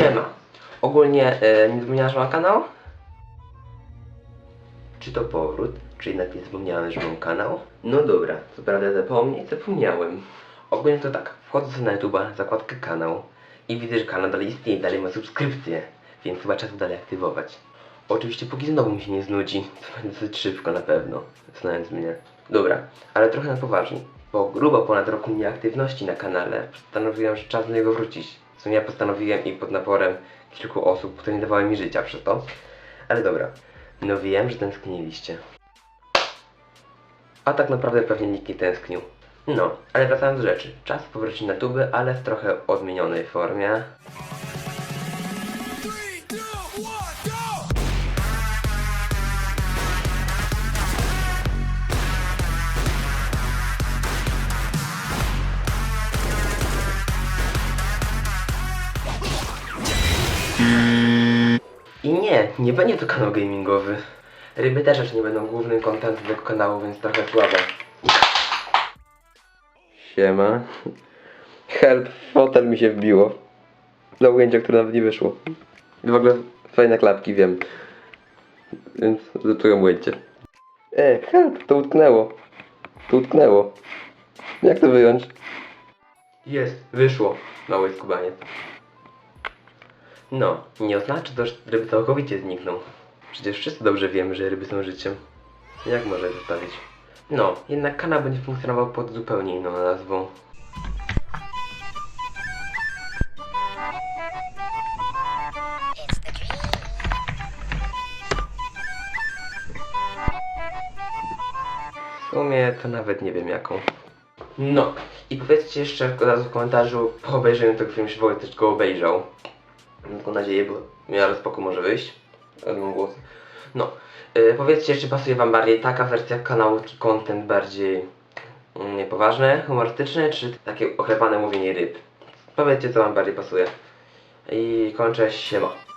Siema. Ogólnie e, nie zapomniałeś, że mam kanał? Czy to powrót? Czy jednak nie zapomniałem, że mam kanał? No dobra, co prawda zapomnieć, zapomniałem. Ogólnie to tak, wchodzę na YouTube, zakładkę kanał i widzę, że kanał dalej istnieje, dalej ma subskrypcję, więc chyba czas dalej aktywować. Oczywiście póki znowu mi się nie znudzi, to będzie dosyć szybko na pewno, znając mnie. Dobra, ale trochę na poważnie. Po grubo ponad roku nieaktywności na kanale postanowiłem, że czas do niego wrócić. Co ja postanowiłem i pod naporem kilku osób, które nie dawały mi życia przez to. Ale dobra, no wiem, że tęskniliście. A tak naprawdę pewnie nikt nie tęsknił. No, ale wracając do rzeczy. Czas powrócić na tuby, ale w trochę odmienionej formie. I nie, nie będzie to kanał gamingowy. Ryby też jeszcze nie będą głównym kontentem tego kanału, więc trochę słabo. Siema. Help, fotel mi się wbiło. Na ujęcie, które nawet nie wyszło. I w ogóle fajne klapki, wiem. Więc zepsułem ujęcie. E, help, to utknęło. To utknęło. Jak to wyjąć? Jest, wyszło. Mały skubaniec. No, nie oznacza to, że ryby całkowicie znikną. Przecież wszyscy dobrze wiemy, że ryby są życiem. Jak można je zostawić? No, jednak kanał będzie funkcjonował pod zupełnie inną nazwą. W sumie to nawet nie wiem jaką. No, i powiedzcie jeszcze od razu w komentarzu po obejrzeniu tego filmu, czy Wojtek też go obejrzał. Taką nadzieję, bo miarę spoko może wyjść. Mam głos. No, yy, powiedzcie, czy pasuje wam bardziej taka wersja kanału, czy content bardziej mm, niepoważny, humorystyczny, czy takie oklepane mówienie ryb. Powiedzcie, co wam bardziej pasuje. I kończę, siema.